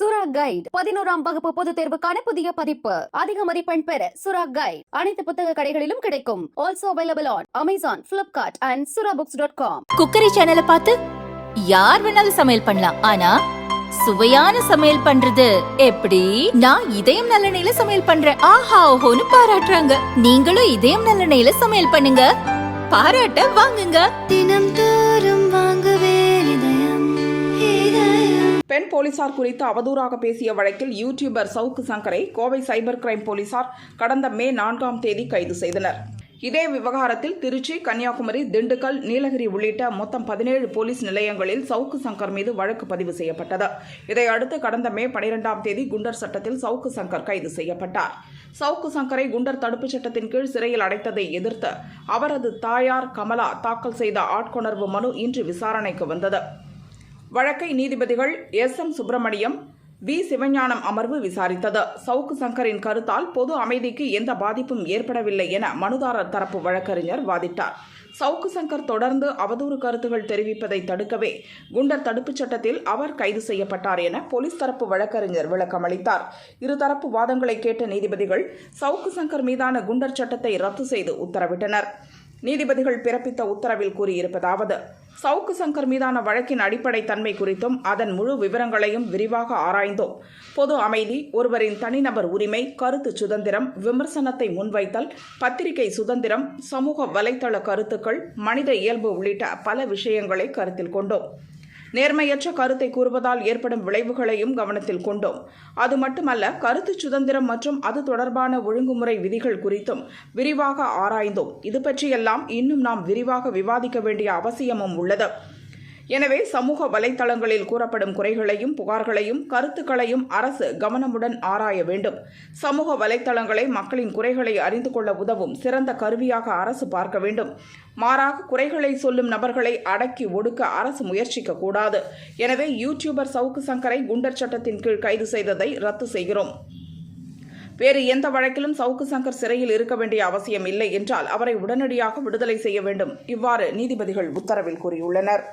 சுரா கைட் பதினோராம் வகுப்பு பொதுத் தேர்வுக்கான புதிய பதிப்பு. அதிக மதிப்பெண் பெற சுரா கைட் அனைத்து புத்தக கடைகளிலும் கிடைக்கும். Also available on Amazon Flipkart and Sura books dot com cookery சேனலை பார்த்து யார் வேணாலும் சமையல் பண்ணலாம். ஆனா சுவையான சமையல் பண்றது எப்படி? நான் இதயம் நல்லெண்ணெயில சமையல் பண்றேன். ஆஹா ஓஹோன்னு பாராட்டுறாங்க. நீங்களும் இதயம் நல்லெண்ணெயில சமையல் பண்ணுங்க. பாராட்ட வாங்குங்க. தினம் தோறும் வாங்குவே பெண் போலீசார் குறித்து அவதூறாக பேசிய வழக்கில் யூடியூபர் சவுக்கு சங்கரை கோவை சைபர் கிரைம் போலீசார் கடந்த மே நான்காம் தேதி கைது செய்தனர். இதே விவகாரத்தில் திருச்சி கன்னியாகுமரி திண்டுக்கல் நீலகிரி உள்ளிட்ட மொத்தம் பதினேழு போலீஸ் நிலையங்களில் சவுக்கு சங்கர் மீது வழக்கு பதிவு செய்யப்பட்டது. இதையடுத்து கடந்த மே பனிரெண்டாம் தேதி குண்டர் சட்டத்தில் சவுக்கு சங்கர் கைது செய்யப்பட்டார். சவுக்கு சங்கரை குண்டர் தடுப்புச் சட்டத்தின் கீழ் சிறையில் அடைத்ததை எதிர்த்து அவரது தாயார் கமலா தாக்கல் செய்த ஆட்கொணர்வு மனு இன்று விசாரணைக்கு வந்தது. வழக்கை நீதிபதிகள் S M Subramaniam V Sivagnanam அமர்வு விசாரித்தது. சவுக்கு சங்கரின் கருத்தால் பொது அமைதிக்கு எந்த பாதிப்பும் ஏற்படவில்லை என மனுதாரர் தரப்பு வழக்கறிஞர் வாதிட்டார். சவுக்கு சங்கர் தொடர்ந்து அவதூறு கருத்துகள் தெரிவிப்பதை தடுக்கவே குண்டர் தடுப்புச் சட்டத்தில் அவர் கைது செய்யப்பட்டார் என போலீஸ் தரப்பு வழக்கறிஞர் விளக்கமளித்தார் இருதரப்பு வாதங்களை கேட்ட நீதிபதிகள் சவுக்கு சங்கர் மீதான குண்டர் சட்டத்தை ரத்து செய்து உத்தரவிட்டனர். நீதிபதிகள் பிறப்பித்த உத்தரவில் கூறியிருப்பதாவது சவுக்கு சங்கர் மீதான வழக்கின் அடிப்படை தன்மை குறித்தும் அதன் முழு விவரங்களையும் விரிவாக ஆராய்ந்தோம். பொது அமைதி ஒருவரின் தனிநபர் உரிமை கருத்து சுதந்திரம் விமர்சனத்தை முன்வைத்தல் பத்திரிகை சுதந்திரம் சமூக வலைத்தள கருத்துக்கள் மனித இயல்பு உள்ளிட்ட பல விஷயங்களை கருத்தில் கொண்டோம். நேர்மையற்ற கருத்தை கூறுவதால் ஏற்படும் விளைவுகளையும் கவனத்தில் கொண்டோம். அது மட்டுமல்ல கருத்து சுதந்திரம் மற்றும் அது தொடர்பான ஒழுங்குமுறை விதிகள் குறித்தும் விரிவாக ஆராய்ந்தோம். இது பற்றியெல்லாம் இன்னும் நாம் விரிவாக விவாதிக்க வேண்டிய அவசியமும் உள்ளது. எனவே சமூக வலைத்தளங்களில் கூறப்படும் குறைகளையும் புகார்களையும் கருத்துக்களையும் அரசு கவனமுடன் ஆராய வேண்டும். சமூக வலைத்தளங்களை மக்களின் குறைகளை அறிந்து கொள்ள உதவும் சிறந்த கருவியாக அரசு பார்க்க வேண்டும். மாறாக குறைகளை சொல்லும் நபர்களை அடக்கி ஒடுக்க அரசு முயற்சிக்க கூடாது. எனவே யூடியூபர் சவுக்கு சங்கரை குண்டர் சட்டத்தின் கீழ் கைது செய்ததை ரத்து செய்கிறோம். வேறு எந்த வழக்கிலும் சவுக்கு சங்கர் சிறையில் இருக்க வேண்டிய அவசியம் இல்லை என்றால் அவரை உடனடியாக விடுதலை செய்ய வேண்டும். இவ்வாறு நீதிபதிகள் உத்தரவில் கூறியுள்ளனர்.